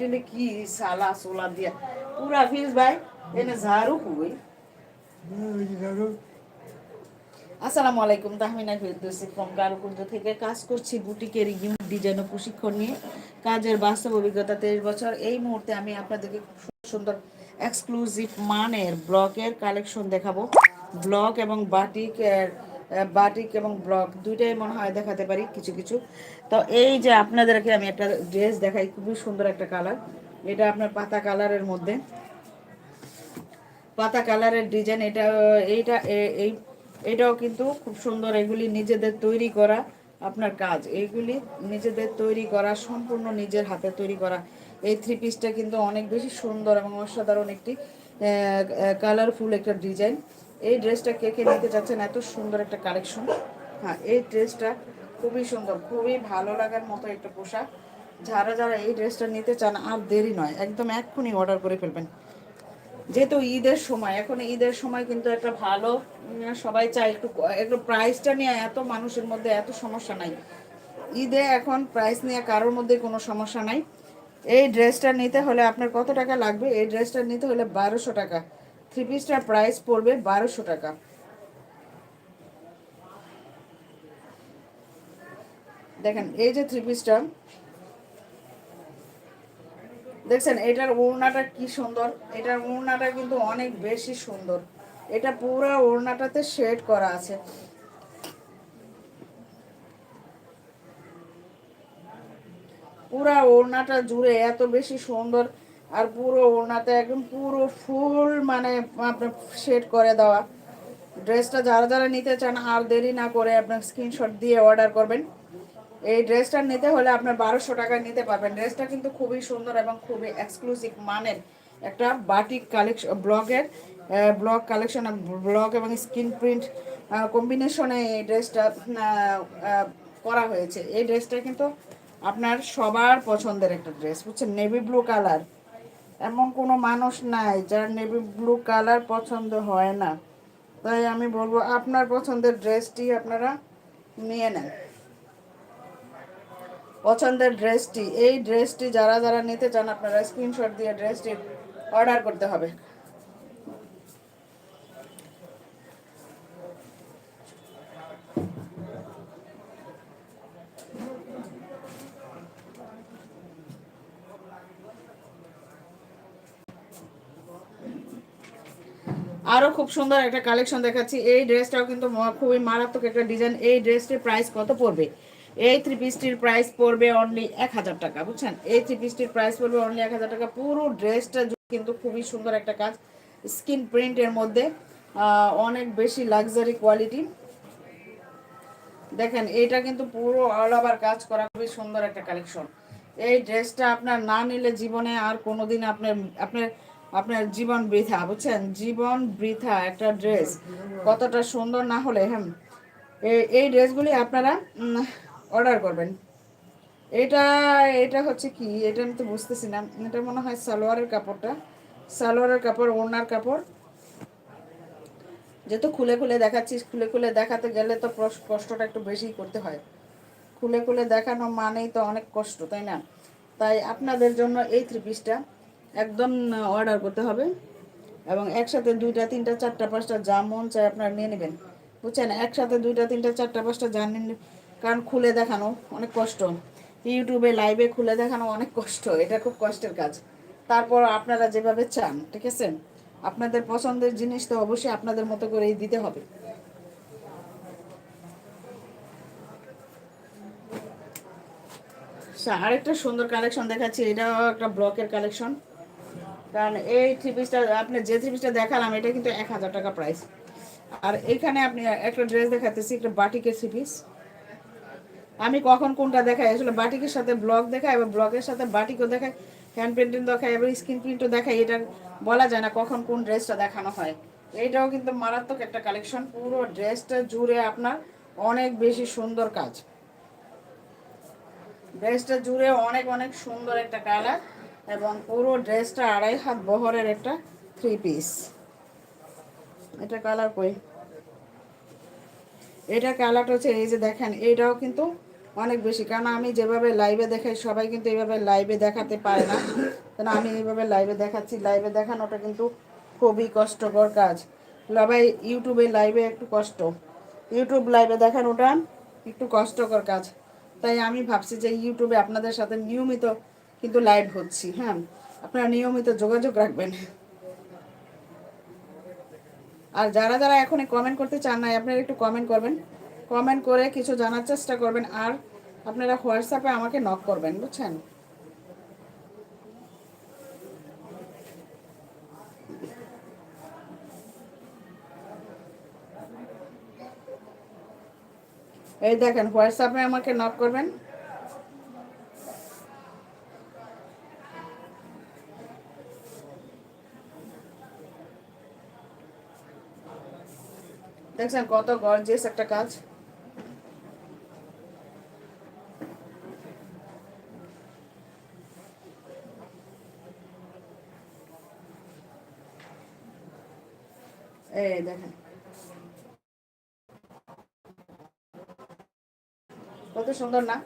Daily কি সালা সোলা দিয়া? পুরা ফিস ভাই, এনে ঝাড়ু কই আসসালামু আলাইকুম, তাহমিনা ফিরদৌসি ফ্রম কারুকুঞ্জ থেকে। কাজ করছি বুটিকের ইউনিক ডিজাইন ও প্রশিক্ষণ নিয়ে। কাজের বাস্তব অভিজ্ঞতা তেইশ বছর। এই মুহূর্তে আমি আপনাদেরকে খুব সুন্দর এক্সক্লুসিভ মানের ব্লকের কালেকশন দেখাবো। ব্লক এবং বাটিক বাটিক এবং ব্লক দুইটাই মনে হয় দেখাতে পারি কিছু কিছু। তো এই যে আপনাদেরকে আমি একটা ড্রেস দেখাই, খুবই সুন্দর একটা কালার। এটা আপনার পাতা কালারের মধ্যে। পাতা কালারের ডিজাইন, এটা, এইটা এই, এটাও কিন্তু খুব সুন্দর। এগুলি নিজেদের তৈরি করা আপনার কাজ। এইগুলি নিজেদের তৈরি করা, সম্পূর্ণ নিজের হাতে তৈরি করা। এই থ্রি পিসটা কিন্তু অনেক বেশি সুন্দর এবং অসাধারণ একটি কালারফুল একটা ডিজাইন। এই ড্রেসটা কে কে নিতে চাচ্ছেন এত সুন্দর একটা কালেকশন হ্যাঁ এই ড্রেসটা খুবই সুন্দর, খুবই ভালো লাগার মতো একটা পোশাক। যারা যারা এই ড্রেসটা নিতে চান, আর দেরি নয়, একদম এক্ষুনি অর্ডার করে ফেলবেন। যেহেতু ঈদের সময়, এখন ঈদের সময় কিন্তু একটা ভালো সবাই চায় একটু একটু প্রাইসটা নিয়ে এত মানুষের মধ্যে এত সমস্যা নাই। ঈদে এখন প্রাইস নিয়ে কারোর মধ্যে কোনো সমস্যা নাই। এই ড্রেসটা নিতে হলে আপনার কত টাকা লাগবে? এই ড্রেসটা নিতে হলে বারোশো টাকা। থ্রি পিসটার প্রাইস পড়বে বারোশো টাকা। দেখেন, এই যে থ্রি পিসটা দেখছেন, এটার ওড়নাটা কি সুন্দর? এটার ওড়নাটা কিন্তু অনেক বেশি সুন্দর। এটা পুরো ওড়নাটাতে শেড করা আছে। পুরা ওড়নাটা জুড়ে এত বেশি সুন্দর। আর পুরো ওড়নাতে একদম পুরো ফুল মানে আপনার শেড করে দেওয়া। ড্রেসটা যারা যারা নিতে চান আর দেরি না করে আপনার স্ক্রিনশট দিয়ে অর্ডার করবেন। এই ড্রেসটা নিতে হলে আপনার বারোশো টাকায় নিতে পারবেন। ড্রেসটা কিন্তু খুবই সুন্দর এবং খুবই এক্সক্লুসিভ মানের একটা বাটিক কালেকশন ব্লগের ব্লগ কালেকশন ব্লগ এবং স্কিন প্রিন্ট কম্বিনেশনে এই ড্রেসটা করা হয়েছে। এই ড্রেসটা কিন্তু আপনার সবার পছন্দের একটা ড্রেস বুঝছেন? নেভি ব্লু কালার এমন কোনো মানুষ নাই যার নেভি ব্লু কালার পছন্দ হয় না। তাই আমি বলব, আপনার পছন্দের ড্রেসটি আপনারা নিয়ে নেন। পছন্দের ড্রেসটি এই ড্রেসটি যারা যারা নিতে চান, আপনারা স্ক্রিনশট দিয়ে ড্রেসটি অর্ডার করতে হবে। আরও খুব সুন্দর একটা কালেকশন দেখাচ্ছি। এই ড্রেসটাও কিন্তু খুবই মারাত্মক একটা ডিজাইন এই ড্রেসটির প্রাইস কত পড়বে? এই থ্রি পিসটির প্রাইস পড়বে অনলি এক হাজার টাকা, বুঝছেন? এই থ্রি পিসটির প্রাইস পড়বে অনলি এক হাজার টাকা। পুরো ড্রেসটা কিন্তু খুবই সুন্দর একটা কাজ। স্কিন প্রিন্টের মধ্যে অনেক বেশি লাক্সারি কোয়ালিটি দেখেন এটা কিন্তু পুরো অল ওভার কাজ করা খুবই সুন্দর একটা কালেকশন এই ড্রেসটা আপনার না নিলে জীবনে আর কোনোদিন আপনার আপনার আপনার জীবন বৃথা, বুঝছেন? জীবন বৃথা একটা ড্রেস কতটা সুন্দর না হলে হ্যাঁ? এই- ড্রেসগুলি আপনারা অর্ডার করবেন। এটা এটা হচ্ছে কি? এটা আমি তো বুঝতেছি না। এটা মনে হয় সালোয়ারের কাপড়টা। সালোয়ারের কাপড়, ওড়নার কাপড়। যেহেতু খুলে খুলে দেখাচ্ছিস, খুলে খুলে দেখাতে গেলে তো কষ্টটা একটু বেশি করতে হয়। খুলে খুলে দেখানো মানেই তো অনেক কষ্ট, তাই না? তাই আপনাদের জন্য এই থ্রি পিসটা একদম অর্ডার করতে হবে। এবং একসাথে দুইটা তিনটা চারটা পাঁচটা যা মন চায় আপনারা নিয়ে নেবেন। বুঝছেন? একসাথে দুইটা তিনটা চারটা পাঁচটা যা কারণ খুলে দেখানো অনেক কষ্ট। ইউটিউবে লাইভে খুলে দেখানো অনেক কষ্ট এটা খুব কষ্টের কাজ। তারপর আপনারা যেভাবে চান ঠিক আছে? আপনাদের পছন্দের জিনিস তো অবশ্যই আপনাদের মতো করেই দিতে হবে। আচ্ছা, আরেকটা সুন্দর কালেকশন দেখাচ্ছি এটাও একটা ব্লকের কালেকশন কারণ এই থ্রি পিসটা আপনি যে থ্রি পিসটা দেখালাম, এটা কিন্তু এক হাজার টাকা প্রাইস আর এখানে আপনি একটা ড্রেস দেখাতেছি একটা বাটিকের থ্রি পিস আমি কখন কোনটা দেখাই? আসলে বাটিকের সাথে ব্লক দেখাই এবার ব্লকের সাথে বাটিকও দেখাই হ্যান্ড পেন্টিং দেখাই এবার স্ক্রিন প্রিন্টও দেখাই, এটা বলা যায় না কখন কোন ড্রেসটা দেখানো হয়। এইটাও কিন্তু মারাত্মক একটা কালেকশন পুরো ড্রেসটা জুড়ে আপনার অনেক বেশি সুন্দর কাজ। ড্রেসটা জুড়ে অনেক অনেক সুন্দর একটা কালার এবং পুরো ড্রেসটা আড়াই হাত বহরের একটা থ্রি পিস এটা কালার কই? এটা কালারটা হচ্ছে এই যে দেখেন, এটাও কিন্তু অনেক বেশি। কারণ আমি যেভাবে লাইভে দেখাই, সবাই কিন্তু এইভাবে লাইভে দেখাতে পারে না। কারণ আমি এইভাবে লাইভে দেখাচ্ছি লাইভে দেখানোটা কিন্তু খুবই কষ্টকর কাজ। সবাই ইউটিউবে লাইভে একটু কষ্ট। ইউটিউব লাইভে দেখানোটা একটু কষ্টকর কাজ। তাই আমি ভাবছি যে ইউটিউবে আপনাদের সাথে নিয়মিত কিন্তু লাইভ হচ্ছি হ্যাঁ? আপনারা নিয়মিত যোগাযোগ রাখবেন। আর যারা যারা এখন কমেন্ট করতে চান না আপনারা একটু কমেন্ট করবেন। কমেন্ট করে কিছু জানার চেষ্টা করবেন, আর আপনারা হোয়াটসঅ্যাপে আমাকে নক করবেন, বুঝছেন? এই দেখেন, হোয়াটসঅ্যাপে আমাকে নক করবেন। দেখছেন কত গর্জিয়াস একটা কাজ। এই দেখেন। কত সুন্দর না?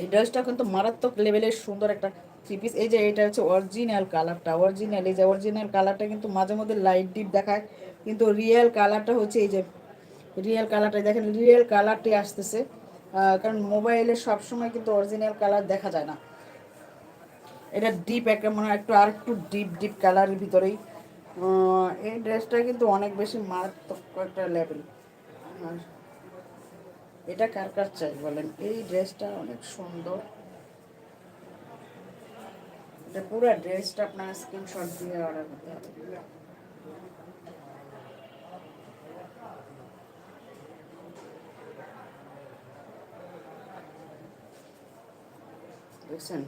এই ড্রেসটা কিন্তু মারাত্মক লেভেলের সুন্দর একটা থ্রি পিস এই যে এটা হচ্ছে অরিজিনাল কালারটা অরিজিনাল এই যে অরিজিনাল কালারটা কিন্তু মাঝে মধ্যে লাইট ডিপ দেখায়। কিন্তু রিয়েল কালারটা হচ্ছে এই যে রিয়েল কালারটা দেখেন রিয়েল কালারটি আসতেছে। কারণ মোবাইলে সবসময় কিন্তু অরিজিনাল কালার দেখা যায় না। এটা ডিপ একটা মনে হয়, একটু আর একটু ডিপ ডিপ কালারের ভিতরেই এই ড্রেসটা কিন্তু অনেক বেশি মারাত্মক একটা লেভেল এটা কার কার চাই বলেন? এই ড্রেসটা অনেক সুন্দর। এটা পুরো ড্রেসটা আপনার স্ক্রিনশট দিয়ে অর্ডার করতে হবে। দেখছেন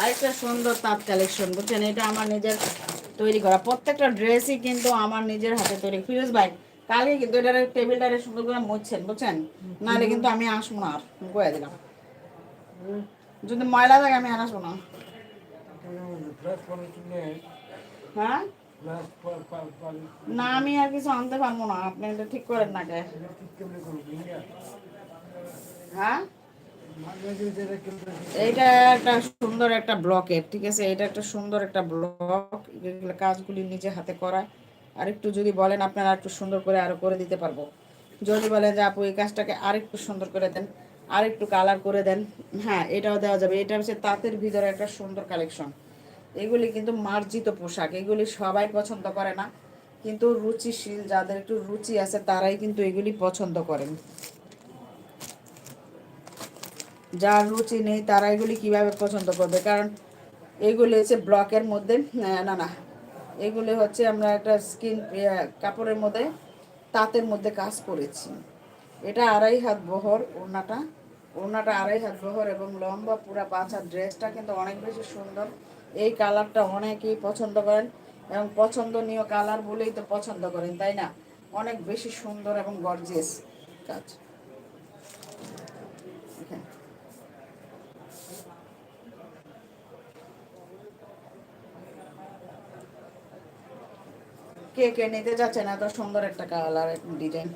আরেকটা সুন্দর তাঁত কালেকশন বুঝছেন এটা আমার নিজের তৈরি করা। প্রত্যেকটা ড্রেসই কিন্তু আমার নিজের হাতে তৈরি। ফিরোজ ভাই কালকে কিন্তু এটার টেবিলটারে সুন্দর করে মুছছেন বুঝছেন? নাহলে কিন্তু আমি আসব না আর কয়ে দিলাম। যদি ময়লা থাকে আমি আর আসব না। হ্যাঁ? না আমি আর কিছু আনতে পারব না। আপনি এটা ঠিক করেন না কে। হ্যাঁ? এইটা একটা সুন্দর একটা ব্লকের, ঠিক আছে? এটা একটা সুন্দর একটা ব্লক। কাজগুলি নিজে হাতে করা। আর একটু যদি বলেন, আপনারা একটু সুন্দর করে আরও করে দিতে পারব। যদি বলেন যে আপু, এই কাজটাকে আরেকটু সুন্দর করে দেন আর একটু কালার করে দেন হ্যাঁ এটাও দেওয়া যাবে। এটা হচ্ছে তাঁতের ভিতরে একটা সুন্দর কালেকশন এগুলি কিন্তু মার্জিত পোশাক, এগুলি সবাই পছন্দ করে না। কিন্তু রুচিশীল, যাদের একটু রুচি আছে, তারাই কিন্তু এগুলি পছন্দ করেন। যার রুচি নেই, তারা এগুলি কীভাবে পছন্দ করবে? কারণ এগুলি হচ্ছে ব্লকের মধ্যে, না না এগুলি হচ্ছে আমরা একটা স্কিন কাপড়ের মধ্যে, তাঁতের মধ্যে কাজ করেছি। এটা আড়াই হাত বহর ওড়নাটা। ওড়নাটা আড়াই হাত বহর এবং লম্বা পুরা পাঁচ হাত। ড্রেসটা কিন্তু অনেক বেশি সুন্দর। এই কালারটা অনেকেই পছন্দ করেন এবং পছন্দনীয় কালার বলেই তো পছন্দ করেন, তাই না? অনেক বেশি সুন্দর এবং গর্জিয়াস কাজ এখানে কে কে নিতে যাচ্ছে না, এত সুন্দর একটা কালার ডিজাইন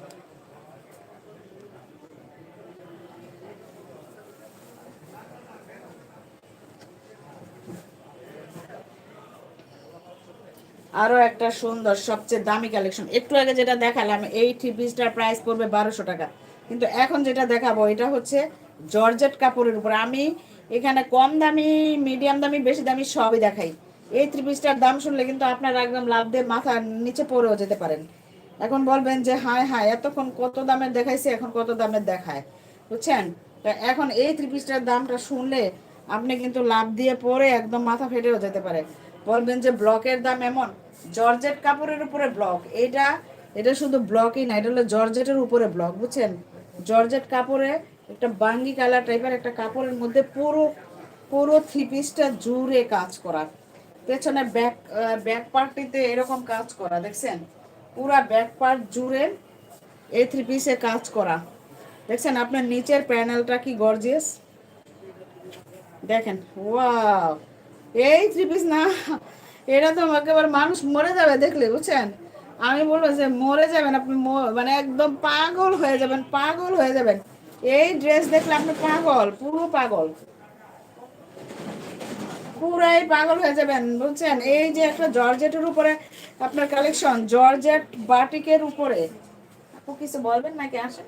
আরও একটা সুন্দর, সবচেয়ে দামি কালেকশন একটু আগে যেটা দেখালাম, এই থ্রি পিসটার প্রাইস পড়বে বারোশো টাকা। কিন্তু এখন যেটা দেখাবো, এটা হচ্ছে জর্জেট কাপড়ের উপর। আমি এখানে কম দামি মিডিয়াম দামি, বেশি দামি সবই দেখাই। এই থ্রি পিসটার দাম শুনলে কিন্তু আপনারা একদম লাভ দিয়ে মাথা নিচে পড়েও যেতে পারেন। এখন বলবেন যে, হায় হায়, এতক্ষণ কত দামের দেখাইছে, এখন কত দামের দেখায়। বুঝছেন? তা এখন এই থ্রি পিসটার দামটা শুনলে আপনি কিন্তু লাভ দিয়ে পরে একদম মাথা ফেটেও যেতে পারে। বলবেন যে, ব্লকের দাম এমন। জর্জেট কাপড়ের উপরে ব্লক। এটা এটা শুধু ব্লকই না, এটা হলো জর্জেটের উপরে ব্লক, বুঝছেন? জর্জেট কাপড়ে একটা বাঙ্গি কালার টাইপের একটা কাপড়ের মধ্যে পুরো পুরো থ্রি পিসটা জুড়ে কাজ করা। পেছনে ব্যাক ব্যাক পার্টটিতে এরকম কাজ করা, দেখছেন? পুরা ব্যাক পার্ট জুড়ে এই থ্রি পিসে কাজ করা। দেখছেন, আপনার নিচের প্যানেলটা কি গর্জিয়াস দেখেন ওয়াও এই থ্রি পিস না, এটা তো একেবারে মানুষ মরে যাবে দেখলে, বুঝছেন? আমি বলব যে মরে যাবেন, আপনি মানে একদম পাগল হয়ে যাবেন, পাগল হয়ে যাবেন। এই ড্রেস দেখলে আপনি পাগল, পুরো পাগল। পুরাই পাগল হয়ে যাবেন, বুঝছেন? এই যে একটা জর্জেটের উপরে আপনার কালেকশন জর্জেট বাটিকের উপরে। আপু কিছু বলবেন নাকি আসেন?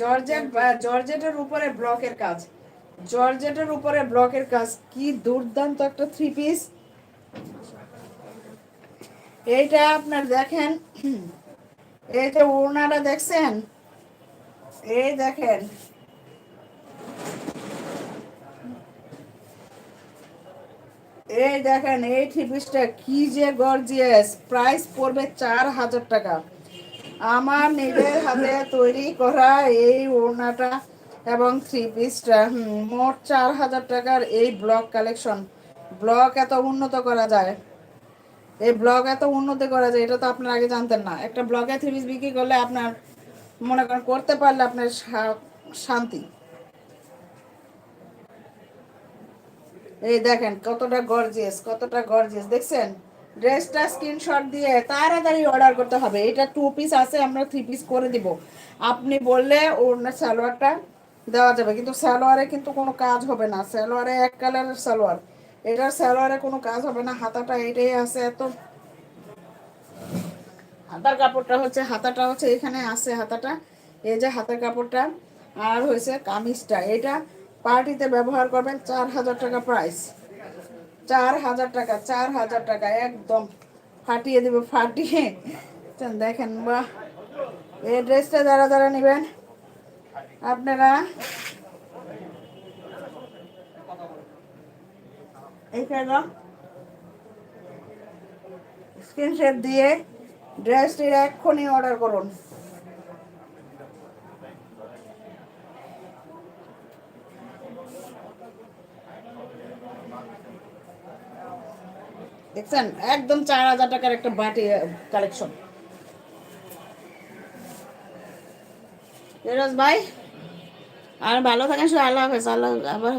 জর্জেট জর্জেটের উপরে ব্লকের কাজ। জর্জেটের উপরে ব্লকের কাজ, কি দুর্দান্ত একটা থ্রি পিস এইটা আপনার দেখেন, এই যে ওড়নাটা দেখছেন? এই দেখেন এই দেখেন, এই থ্রি পিসটা কি যে গর্জিয়াস। প্রাইস পড়বে চার হাজার টাকা। আমার নিজের হাতে তৈরি করা এই ওড়নাটা এবং থ্রি পিসটা মোট চার হাজার টাকার এই ব্লক কালেকশন। ব্লক এত উন্নত করা যায়। এই ব্লগ এত উন্নতি করা যায়, এটা তো আপনার আগে জানতেন না। একটা ব্লগে থ্রি পিস বিক্রি করলে আপনার মনে করেন করতে পারলে আপনার শান্তি। এই দেখেন, কতটা গর্জিয়াস কতটা গর্জিয়াস দেখছেন? ড্রেসটা স্ক্রিনশট দিয়ে তাড়াতাড়ি অর্ডার করতে হবে। এটা টু পিস আছে, আমরা থ্রি পিস করে দিব। আপনি বললে ওর সালোয়ারটা দেওয়া যাবে, কিন্তু সালোয়ারে কিন্তু কোনো কাজ হবে না। সালোয়ারে এক কালারের সালোয়ার। এটার সালোয়ারে কোনো কাজ হবে না, হাতাটা এটাই আছে, এত হাতার কাপড়টা হচ্ছে, হাতাটা হচ্ছে এখানে আছে হাতাটা। এই যে হাতের কাপড়টা, আর হয়েছে কামিজটা। এটা পার্টিতে ব্যবহার করবেন চার হাজার টাকা প্রাইস চার হাজার টাকা, চার হাজার টাকা, একদম। ফাটিয়ে দেবে, ফাটিয়ে। দেখেন, বাহ। এই ড্রেসটা যারা যারা নেবেন, আপনারা এইখানে স্ক্রিনশট দিয়ে ড্রেসটির এক্ষুনি অর্ডার করুন। দেখছেন? একদম চার হাজার টাকার একটা বাটি কালেকশন ভাই, আর ভালো থাকেন, শুধু আল্লাহ হাফেজ, আল্লাহ আবার